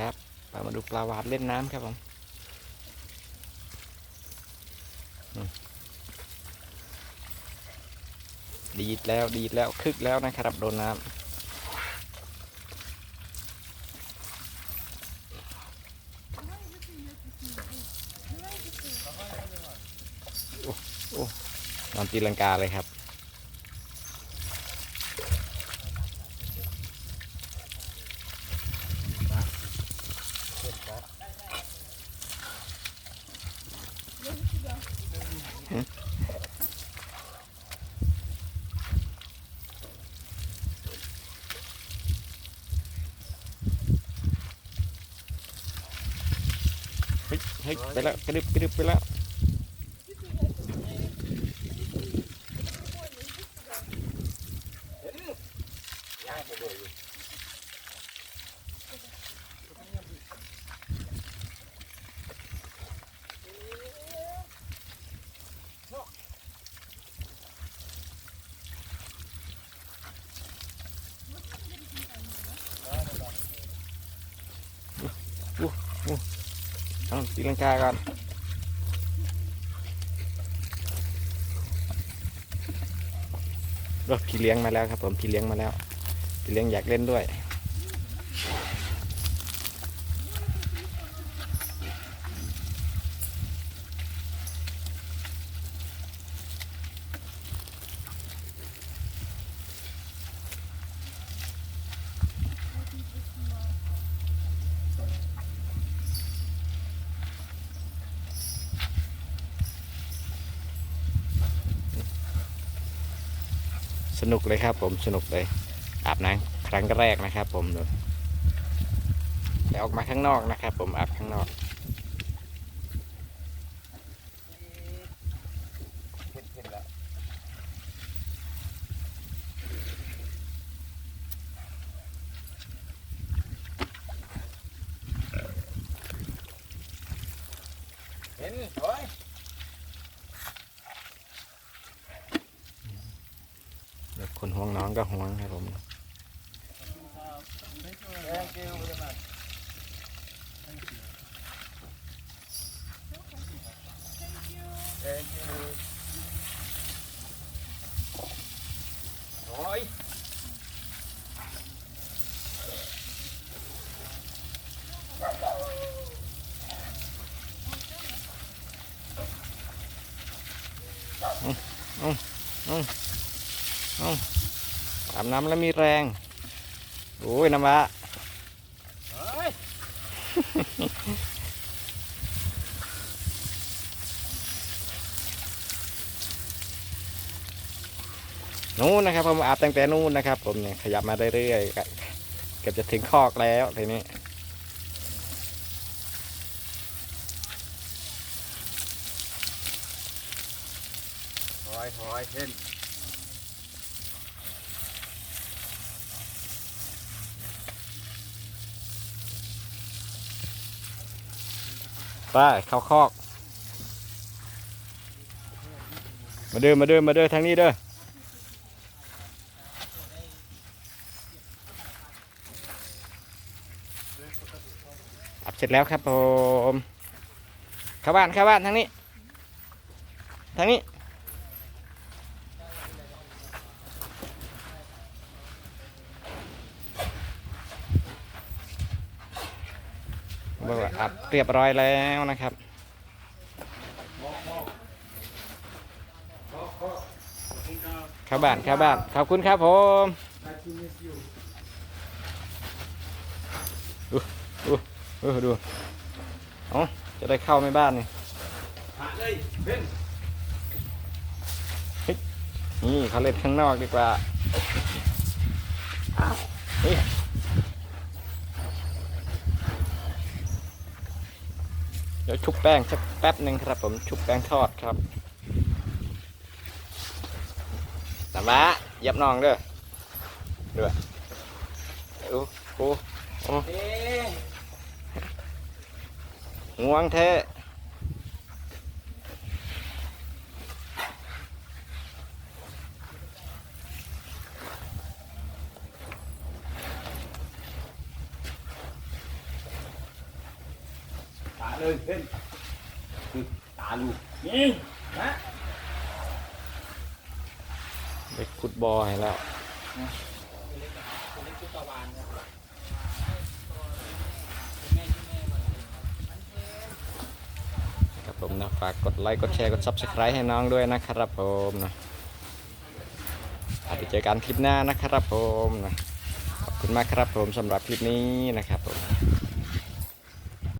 ครับเรามาดูปลาวาฬเล่นน้ำครับผมอืมดีดแล้วดีดแล้วคึกแล้วนะครับโดนน้ำโอ้โอ้นอนตีลังกาเลยครับ เฮ้ยเฮ้ยไปแล้วกระดึบกระดึบไปแล้ว เอาตีลังกาก่อนรถพี่เลี้ยงมาแล้วครับผมพี่เลี้ยงมาแล้วพี่เลี้ยงอยากเล่นด้วย สนุกเลยครับผมสนุกเลยอาบน้ำครั้งแรกนะครับ ผมดูแต่ออกมาข้างนอกนะครับ ผมอาบข้างนอกเห็นโอ้ย เดี๋ยวคนห่วงน้องก็ห่วงครับผม Thank you very much. Thank you. โอ้ย อาบน้ำแล้วมีแรง โอ้ยน้ำวะเฮ้ยนู้นนะครับผมอาบตั้งแต่นู้นนะครับ ผมเนี่ยขยับมาเรื่อยๆก็เกือบจะถึงคอกแล้วทีนี้โอ้ยโอ้ยเห็น ไปเข้าคอก มาเดินมาเดินมาเดินทางนี้เด้ออาบเสร็จแล้วครับผมข้าบ้านข้าบ้านทางนี้ ทางนี้ บอกว่าอัดเรียบร้อยแล้วนะครับ ข้าบ้านข้าบ้านขอบคุณครับผมดูดูดูดูเอ๋อจะได้เข้าในบ้านนี่นี่เขาเล่นข้างนอกดีกว่านี่เดี๋ยวชุบแป้งสักแป๊บหนึ่งครับผมชุบแป้งทอดครับตามมาเหยับน้องเด้อเด้อโอ้โหเอ๊ะง่วงแท้ เลยเพ่นคือตาลูกนี่นะไปขุดบ่อให้แล้วครับผมนะฝากกดไลค์กดแชร์กด subscribe ให้น้องด้วยนะครับผมนะอาจจะเจอกันคลิปหน้านะครับผมนะขอบคุณมากครับผมสำหรับคลิปนี้นะครับผม